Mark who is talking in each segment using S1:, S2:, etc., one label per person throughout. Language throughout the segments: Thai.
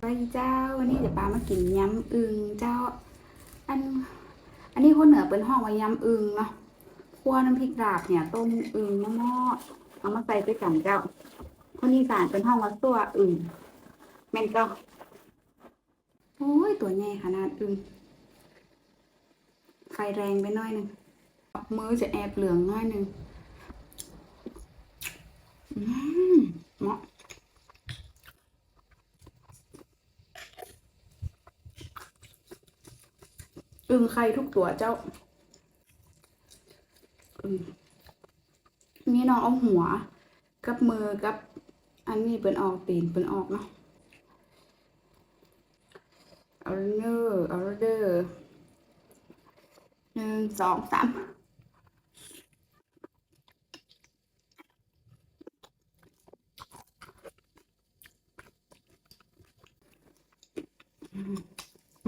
S1: สวัสดีเจ้าวันนี้เดี๋ยวปามากินยำอึงเจ้า อัน อันนี้คนเหนือเป็นห้องว่ายำอึงเนาะคั่วน้ำพริกดาบเนี่ยต้มอึงมะมอเอามาใส่ไปกันเจ้า คนอีสานเป็นห้องว่าตัวอึงแม่นเจ้าโอ้ยตัวใหญ่ขนาดอึงไฟแรงไปหน่อยหนึงมือจะแอบเหลืองหน่อยหนึงอืมเหมาะ อึงไข่ทุกตัวเจ้าอึงมีน้องเอาหัว กับมือกับ อันนี้เป็นออกตีนเป็นออกเนาะเอาเนอร์เอาเดอร์หนึ่งสองสาม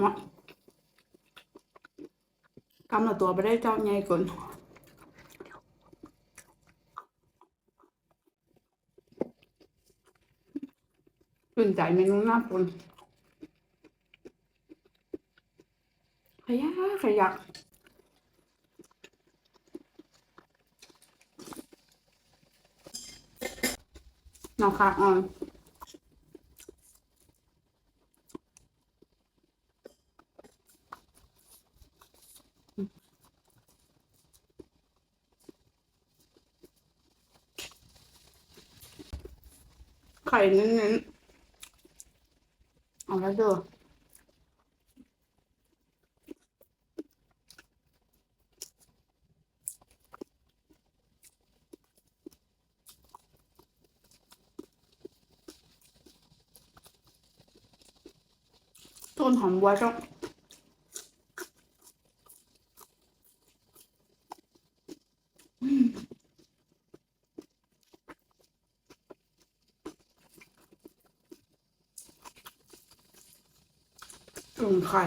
S1: หมาะ กำหนดตัวไปได้เจ้าใหญ่ก่อนตื่นใจเมนูหน่ากินขยักขยักนอกค่ะอ่อน ไข่เน้นๆเอาแล้วดูต้นหอมบัวจ้ะ อึ่งไข่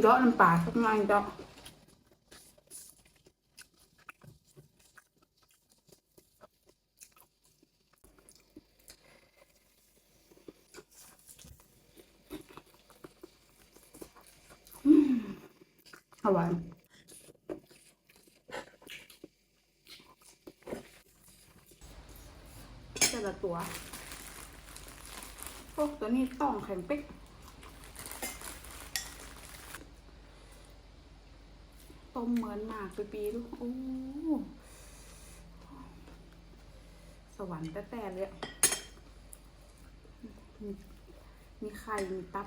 S1: เยอะน้ำปลาสักหน่อยจ้ะอร่อยแต่ ละตัวโอ้ตัวนี้ต้องแข็งเป๊กต้มเหมือนหมากไปปีดูโอ้สวรรค์แต่แต่เลยอะมีไข่มีตับ